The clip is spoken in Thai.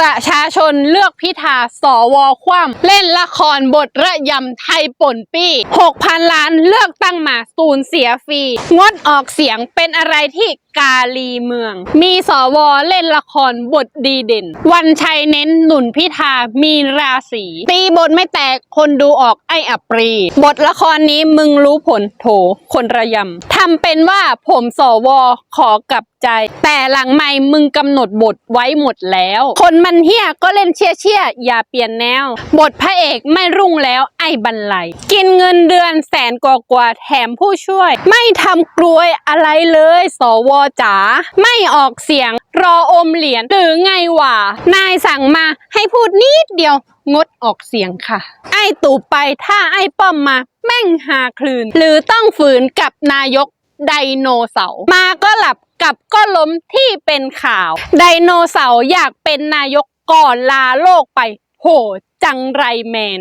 ประชาชนเลือกพิธาสวคว่ำเล่นละครบทระยำไทยป่นปี้6,000 ล้านเลือกตั้งมาสูญเสียฟรี งดออกเสียงเป็นอะไรที่กาลีเมือง มีสวเล่นละครบทดีเด่น วันชัยเน้นหนุนพิธามีราศีตีบทไม่แตกคนดูออกไออัปรี บทละครนี้มึงรู้ผลโถคนระยำทำเป็นว่าผมสวขอกลับ ใจ แต่หลังไม่มึงกำหนดบทไว้หมดแล้ว คนมันเฮี้ยก็เล่นเชี่ยเชี่ยอย่าเปลี่ยนแนว บทพระเอกไม่รุ่งแล้วไอ้บันไลกินเงินเดือนแสนกว่ากว่าแถมผู้ช่วย ไม่ทำกลวยอะไรเลย สวจ๋าไม่ออกเสียงรออมเหรียญหรือไงวะนายสั่งมาให้พูดนิดเดียวงดออกเสียงค่ะ ไอ้ตู่ไปถ้าไอ้ป้อมมา แม่งหาคลืน หรือต้องฝืนกับนายกไดโนเสาร์มาก็หลับ กับก็ล้มที่เป็นข่าว ไดโนเสาร์อยากเป็นนายกก่อนลาโลกไป โห จังไรแมน